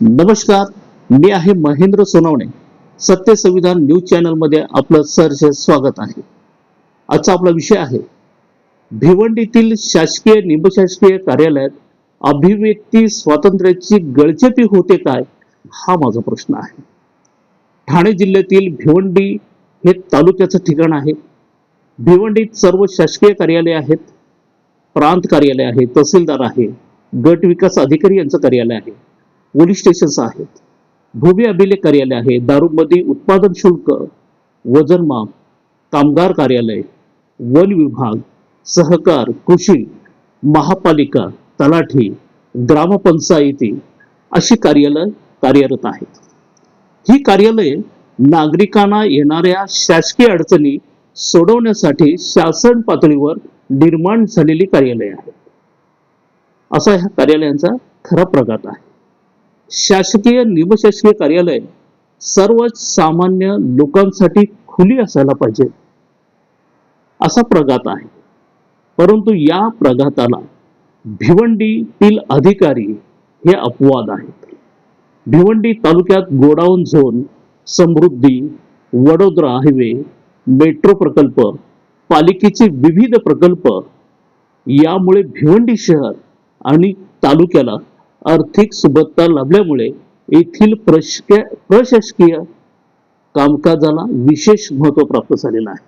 नमस्कार मी आहे महेंद्र सोनवणे. सत्य संविधान न्यूज चॅनलमध्ये आपलं सहर्ष स्वागत आहे. आजचा आपला विषय आहे भिवंडीतील शासकीय निमशासकीय कार्यालयात अभिव्यक्ती स्वातंत्र्याची गळचेपी होते काय हा माझा प्रश्न आहे. ठाणे जिल्ह्यातील भिवंडी हे तालुक्याचं ठिकाण आहे. भिवंडीत सर्व शासकीय कार्यालय आहेत प्रांत कार्यालय आहे तहसीलदार आहे गट विकास अधिकारी यांचं कार्यालय आहे. पोलीस स्टेशन्स आहेत भूमी अभिलेख कार्यालय आहे दारूमध्ये उत्पादन शुल्क वजनमाप कामगार कार्यालय वन विभाग सहकार कृषी महापालिका तलाठी ग्रामपंचायती अशी कार्यालय कार्यरत आहेत. ही कार्यालये नागरिकांना येणाऱ्या शासकीय अडचणी सोडवण्यासाठी शासन पातळीवर निर्माण झालेली कार्यालय आहेत असा ह्या कार्यालयांचा खरा प्रघात आहे. शासकीय निमशासकीय कार्यालय सर्व सामान्य लोकांसाठी खुली असायला पाहिजे. असा प्रघात आहे. परंतु या प्रघाताला भिवंडीतील अधिकारी हे अपवाद आहेत. भिवंडी तालुक्यात godown zone Samruddhi Vadodara highway metro प्रकल्प पालिकेचे विविध प्रकल्प यामुळे भिवंडी शहर आणि तालुक्याला आर्थिक सुबत्ता लाभल्यामुळे येथील प्रशक प्रशासकीय कामकाजाला विशेष महत्त्व प्राप्त झालेलं आहे.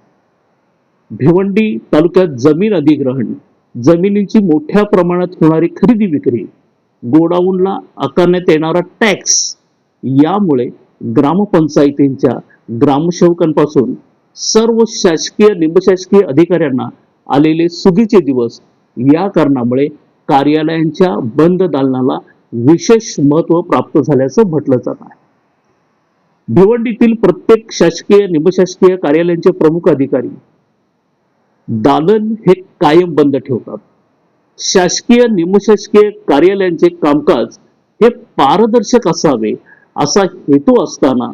भिवंडी तालुक्यात जमीन अधिग्रहण जमिनीची मोठ्या प्रमाणात होणारी खरेदी विक्री गोडाऊनला आकारण्यात येणारा टॅक्स यामुळे ग्रामपंचायतींच्या ग्रामसेवकांपासून सर्व शासकीय निमशासकीय अधिकाऱ्यांना आलेले सुगीचे दिवस या कारणामुळे कार्यालयांच्या बंद दालनाला विशेष महत्त्व प्राप्त झाल्याचं म्हटलं जात आहे. भिवंडीतील प्रत्येक शासकीय निमशासकीय कार्यालयांचे प्रमुख अधिकारी दालन हे कायम बंद ठेवतात. शासकीय निमशासकीय कार्यालयांचे कामकाज हे पारदर्शक असावे असा हेतू असताना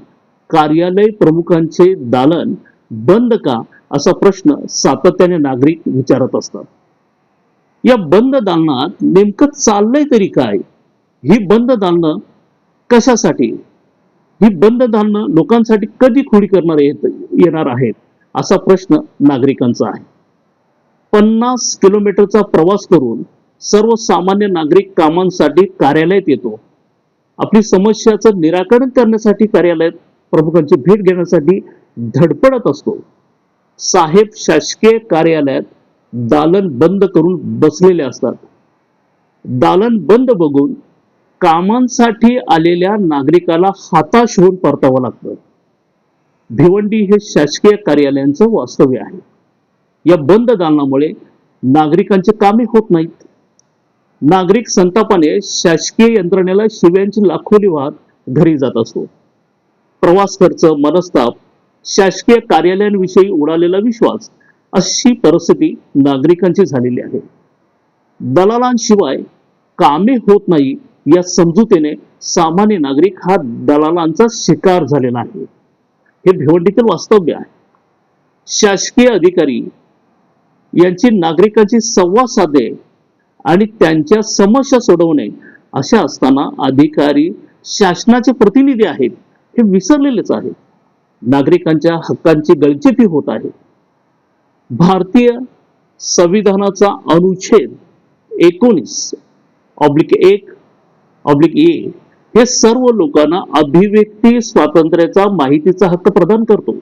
कार्यालय प्रमुखांचे दालन बंद का असा प्रश्न सातत्याने नागरिक विचारत असतात. या बंद दालनात नेमकं चाललंय तरी काय? ही बंद दालनं कशासाठी? ही बंद दालनं लोकांसाठी कधी खुली करणार येत येणार आहेत? असा प्रश्न नागरिकांचा आहे. पन्नास किलोमीटरचा प्रवास करून सर्वसामान्य नागरिक कामांसाठी कार्यालयात येतो. आपली समस्याचं निराकरण करण्यासाठी कार्यालयात प्रमुखांची भेट घेण्यासाठी धडपडत असतो. साहेब शासकीय कार्यालयात दालन बंद करून बसलेले असतात. दालन बंद बघून कामांसाठी आलेल्या नागरिकाला हाताश होऊन परतावं लागतं. भिवंडी हे शासकीय कार्यालयांचं वास्तव्य आहे. या बंद दालनामुळे नागरिकांचे कामे होत नाहीत. नागरिक संतापाने शासकीय यंत्रणेला शिव्यांची लाखोली वाहत घरी जात असतो. प्रवास खर्च मनस्ताप शासकीय कार्यालयांविषयी उडालेला विश्वास अशी परिस्थिती नागरिकांची झालेली आहे. दलालांशिवाय कामे होत नाही या समजुतीने सामान्य नागरिक हा दलालांचा शिकार झालेला आहे. हे भिवंडीतील वास्तव्य आहे. शासकीय अधिकारी यांची नागरिकांची संवाद साधे आणि त्यांच्या समस्या सोडवणे अशा असताना अधिकारी शासनाचे प्रतिनिधी आहेत हे विसरलेलेच आहेत. नागरिकांच्या हक्कांची गळचेपी होत आहे. भारतीय संविधानाचा अनुच्छेद एकोणीस ऑब्लिक एक ऑब्लिक ए हे सर्व लोकांना अभिव्यक्ती स्वातंत्र्याचा माहितीचा हक्क प्रदान करतो.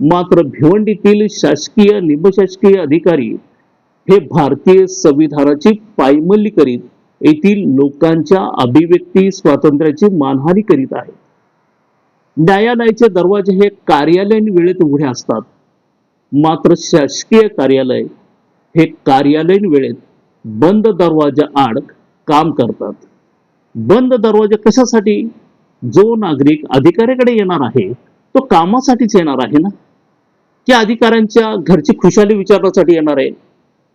मात्र भिवंडीतील शासकीय निमशासकीय अधिकारी हे भारतीय संविधानाची पायमल्ली करीत येथील लोकांच्या अभिव्यक्ती स्वातंत्र्याची मानहानी करीत आहेत. न्यायालयाचे दरवाजे हे कार्यालयीन वेळेत उघडे असतात. मात्र शासकीय कार्यालय हे कार्यालयीन वेळेत बंद दरवाजा आड काम करतात. बंद दरवाजा कशासाठी? जो नागरिक अधिकाऱ्याकडे येणार आहे तो कामासाठीच येणार आहे ना? की अधिकाऱ्यांच्या घरची खुशाली विचारण्यासाठी येणार आहे.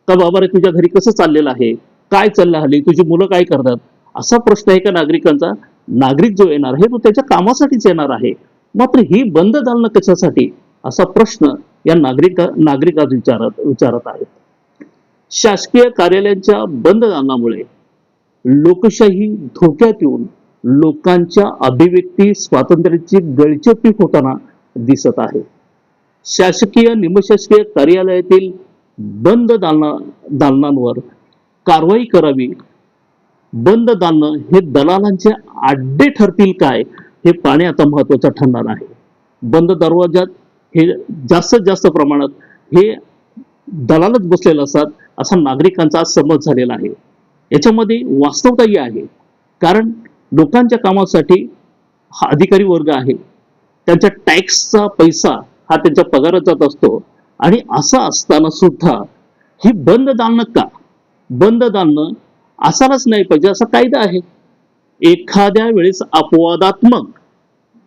का बाबा रे तुझ्या घरी कसं चाललेलं आहे? काय चाललं हल्ली? तुझी मुलं काय करतात? असा प्रश्न आहे का नागरिकांचा? नागरिक जो येणार आहे तो त्याच्या कामासाठीच येणार आहे. मात्र ही बंद दालनं कशासाठी? असा प्रश्न या नागरिक नागरिकात विचारत विचारत आहेत. शासकीय कार्यालयांच्या बंद दालनामुळे लोकशाही धोक्यात येऊन लोकांच्या अभिव्यक्ती स्वातंत्र्याची गळचेपी होताना दिसत आहे. शासकीय निमशासकीय कार्यालयातील बंद दालना दालनांवर कारवाई करावी. बंद दालनं हे दलालांचे आड्डे ठरतील काय हे पाहणे आता महत्वाचं ठरणार आहे. बंद दरवाजात हे जास्तीत जास्त प्रमाणात हे दलालच बसलेले असतात असा नागरिकांचा समज झालेला आहे. याच्यामध्ये वास्तवताही आहे. कारण लोकांच्या कामासाठी हा अधिकारी वर्ग आहे. त्यांच्या टॅक्सचा पैसा हा त्यांच्या पगारात जात असतो. आणि असं असताना सुद्धा ही बंद दालनं का? बंद दालनं असायलाच नाही पाहिजे असा कायदा आहे. एखाद्या वेळेस अपवादात्मक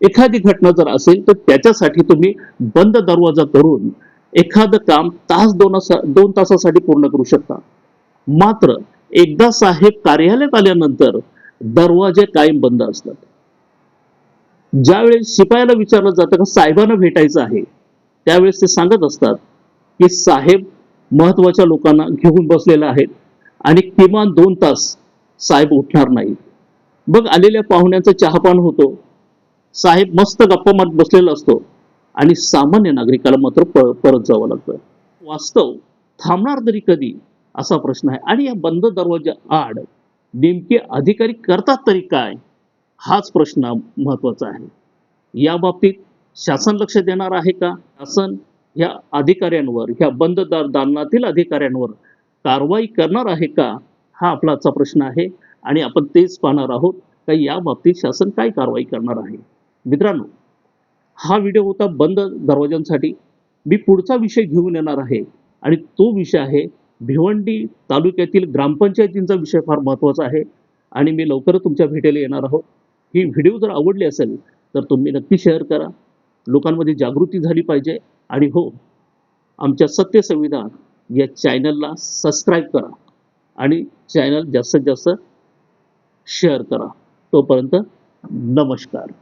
एखादी घटना जर असेल तर त्याच्यासाठी तुम्ही बंद दरवाजा करून एखादं काम तास दोन दोन तासासाठी पूर्ण करू शकता. मात्र एकदा साहेब कार्यालयात आल्यानंतर दरवाजे कायम बंद असतात. ज्यावेळेस शिपायाला विचारलं जातं का साहेबांना भेटायचं आहे त्यावेळेस ते सांगत असतात की साहेब महत्त्वाच्या लोकांना घेऊन बसलेले आहेत आणि किमान दोन तास साहेब उठणार नाही बघ आलेल्या पाहुण्यांचा चहापान होतो. साहेब मस्त गप्पा मत बसलेला असतो. आणि सामान्य नागरिकाला मात्र प- परत जावं लागतं. वास्तव थांबणार तरी कधी? असा प्रश्न आहे. आणि या बंद दरवाजा आड नेमके अधिकारी करतात तरी काय? हाच प्रश्न महत्त्वाचा आहे. या बाबतीत शासन लक्ष देणार आहे का? शासन ह्या अधिकाऱ्यांवर ह्या बंद दार दालनातील अधिकाऱ्यांवर कारवाई करणार आहे का? हा आपला प्रश्न आहे. आणि आपण तेच पाहणार आहोत का या बाबतीत शासन काय कारवाई करणार आहे? मित्रांनो हा व्हिडिओ होता बंद दरवाजांसाठी मी पुढचा विषय घेऊन येणार आहे आणि तो विषय आहे भिवंडी तालुक्यातील ग्रामपंचायतींचा विषय फार महत्त्वाचा आहे आणि मी लवकरच तुमच्या भेटीला येणार आहोत. ही व्हिडिओ जर आवडली असेल तर तुम्ही नक्की शेअर करा. लोकांमध्ये जागृती झाली पाहिजे आणि हो आमच्या सत्य संविधान या चॅनलला सबस्क्राईब करा आणि चॅनल जास्तीत जास्त शेअर करा. तोपर्यंत नमस्कार.